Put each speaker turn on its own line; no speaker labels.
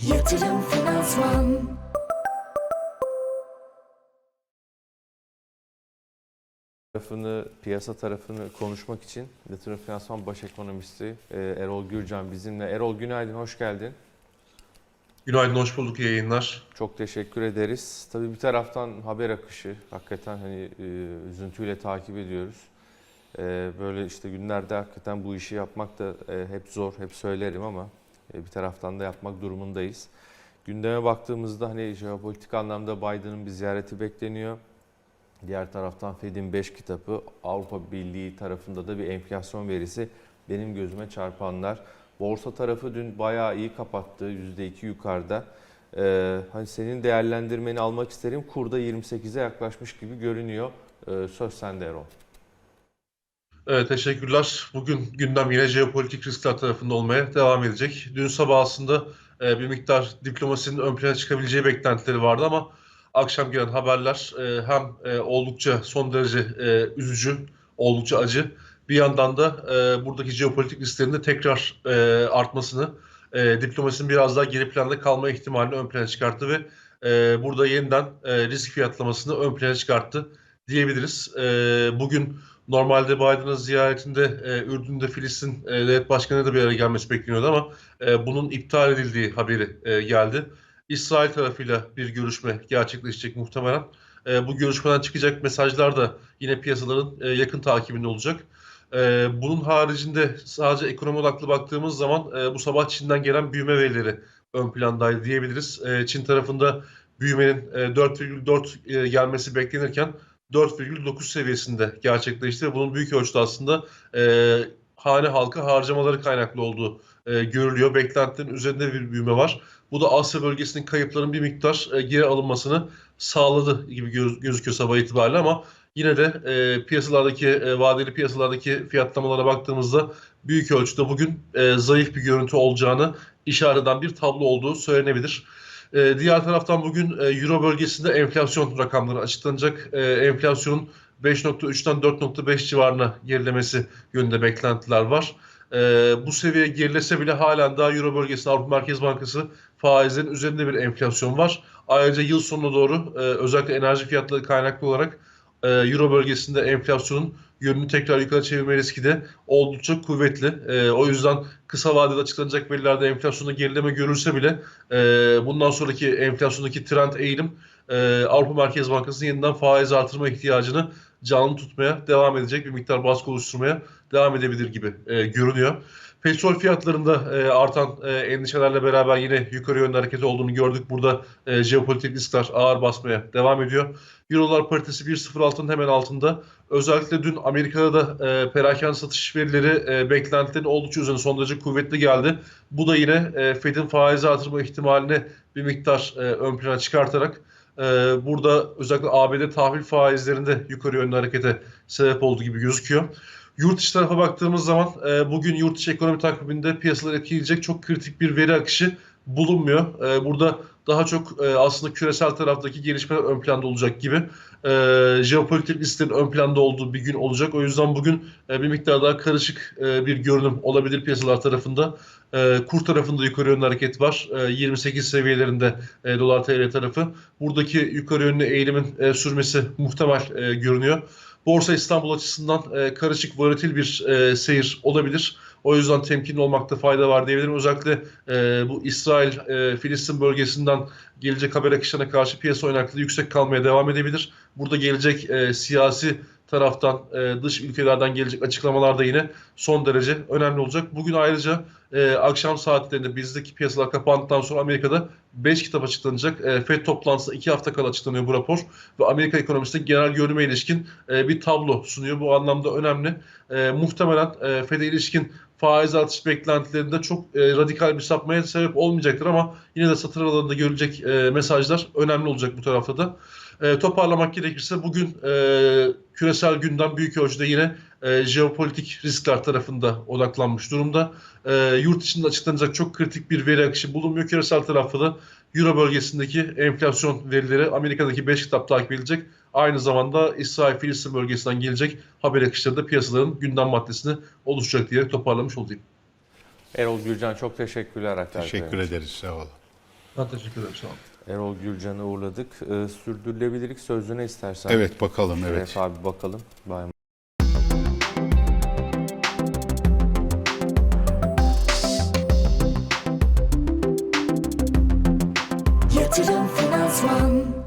Yatırım Finansman
tarafını, piyasa tarafını konuşmak için Yatırım Finansman Baş Ekonomisti e, Erol Gürcan bizimle. Erol günaydın, hoş geldin.
Günaydın, hoş bulduk. İyi yayınlar.
Çok teşekkür ederiz. Tabii bir taraftan haber akışı hakikaten hani e, üzüntüyle takip ediyoruz. E, böyle işte günlerde hakikaten bu işi yapmak da e, hep zor, hep söylerim ama bir taraftan da yapmak durumundayız. Gündeme baktığımızda hani jeopolitik anlamda Biden'ın bir ziyareti bekleniyor. Diğer taraftan Fed'in 5 kitabı Avrupa Birliği tarafında da bir enflasyon verisi benim gözüme çarpanlar. Borsa tarafı dün bayağı iyi kapattı. %2 yukarıda. Ee, hani senin değerlendirmeni almak isterim. Kurda 28'e yaklaşmış gibi görünüyor. Ee, söz sende Erol.
Evet, teşekkürler. Bugün gündem yine jeopolitik riskler tarafında olmaya devam edecek. Dün sabah aslında e, bir miktar diplomasinin ön plana çıkabileceği beklentileri vardı ama akşam gelen haberler e, hem e, oldukça son derece e, üzücü, oldukça acı. Bir yandan da e, buradaki jeopolitik risklerin de tekrar e, artmasını, e, diplomasinin biraz daha geri planda kalma ihtimalini ön plana çıkarttı ve e, burada yeniden e, risk fiyatlamasını ön plana çıkarttı diyebiliriz. E, bugün normalde Biden'ın ziyaretinde e, Ürdün'de Filistin e, devlet başkanı da bir araya gelmesi bekleniyordu ama e, bunun iptal edildiği haberi e, geldi. İsrail tarafıyla bir görüşme gerçekleşecek muhtemelen. E, bu görüşmeden çıkacak mesajlar da yine piyasaların e, yakın takibinde olacak. E, bunun haricinde sadece ekonomi odaklı baktığımız zaman e, bu sabah Çin'den gelen büyüme verileri ön plandaydı diyebiliriz. E, Çin tarafında büyümenin e, 4,4 e, gelmesi beklenirken 4,9 seviyesinde gerçekleşti bunun büyük ölçüde aslında e, hane halkı harcamaları kaynaklı olduğu e, görülüyor. Beklentilerin üzerinde bir büyüme var. Bu da Asya bölgesinin kayıpların bir miktar e, geri alınmasını sağladı gibi göz, gözüküyor sabah itibariyle ama yine de e, piyasalardaki e, vadeli piyasalardaki fiyatlamalara baktığımızda büyük ölçüde bugün e, zayıf bir görüntü olacağını işaret eden bir tablo olduğu söylenebilir. E, diğer taraftan bugün e, Euro bölgesinde enflasyon rakamları açıklanacak. E, enflasyonun 5.3'ten 4.5 civarına gerilemesi yönünde beklentiler var. E, bu seviye gerilese bile halen daha Euro bölgesinde Avrupa Merkez Bankası faizlerin üzerinde bir enflasyon var. Ayrıca yıl sonuna doğru e, özellikle enerji fiyatları kaynaklı olarak e, Euro bölgesinde enflasyonun yönünü tekrar yukarı çevirme riski de oldukça kuvvetli. E, o yüzden kısa vadede açıklanacak verilerde enflasyonda gerileme görülse bile e, bundan sonraki enflasyondaki trend eğilim e, Avrupa Merkez Bankası'nın yeniden faiz artırma ihtiyacını canlı tutmaya devam edecek bir miktar baskı oluşturmaya devam edebilir gibi e, görünüyor. Petrol fiyatlarında e, artan e, endişelerle beraber yine yukarı yönlü hareket olduğunu gördük. Burada e, jeopolitik riskler ağır basmaya devam ediyor. Eurolar paritesi 1.06'nın hemen altında. Özellikle dün Amerika'da da e, perakende satış verileri e, beklentilerin oldukça üzerine son derece kuvvetli geldi. Bu da yine e, Fed'in faizi artırma ihtimalini bir miktar e, ön plana çıkartarak e, burada özellikle ABD tahvil faizlerinde yukarı yönlü harekete sebep olduğu gibi gözüküyor. Yurt dışı tarafa baktığımız zaman e, bugün yurt dışı ekonomi takviminde piyasaları etkileyecek çok kritik bir veri akışı bulunmuyor. E, burada daha çok e, aslında küresel taraftaki gelişmeler ön planda olacak gibi. E, jeopolitik risklerin ön planda olduğu bir gün olacak. O yüzden bugün e, bir miktar daha karışık e, bir görünüm olabilir piyasalar tarafında. E, kur tarafında yukarı yönlü hareket var. E, 28 seviyelerinde e, dolar TL tarafı. Buradaki yukarı yönlü eğilimin e, sürmesi muhtemel e, görünüyor. Borsa İstanbul açısından e, karışık, volatil bir e, seyir olabilir. O yüzden temkinli olmakta fayda var diyebilirim. Özellikle e, bu İsrail-Filistin bölgesinden gelecek haber akışlarına karşı piyasa oynaklığı yüksek kalmaya devam edebilir. Burada gelecek e, siyasi taraftan e, dış ülkelerden gelecek açıklamalar da yine son derece önemli olacak. Bugün ayrıca e, akşam saatlerinde bizdeki piyasalar kapandıktan sonra Amerika'da 5 kitap açıklanacak. E, FED toplantısı 2 hafta kala açıklanıyor bu rapor ve Amerika ekonomisinde genel görünüme ilişkin e, bir tablo sunuyor. Bu anlamda önemli. E, muhtemelen e, FED'e ilişkin faiz artış beklentilerinde çok e, radikal bir sapmaya sebep olmayacaktır ama yine de satır aralarında görülecek e, mesajlar önemli olacak bu tarafta da. E, toparlamak gerekirse bugün e, küresel gündem büyük ölçüde yine e, jeopolitik riskler tarafında odaklanmış durumda. E, yurt içinde açıklanacak çok kritik bir veri akışı bulunmuyor. Küresel tarafta da Euro bölgesindeki enflasyon verileri Amerika'daki 5 kitap takip edilecek. Aynı zamanda İsrail-Filistin bölgesinden gelecek haber akışları da piyasaların gündem maddesini oluşacak diye toparlamış olayım.
Erol Gürcan çok teşekkürler.
Teşekkür ederiz. Sağ olun.
Ben teşekkür ederim. Sağ olun.
Erol Gürcan'ı uğurladık. Ee, sürdürülebilirlik sözlüğüne istersen.
Evet bakalım evet.
Şeref abi bakalım. Bay
One.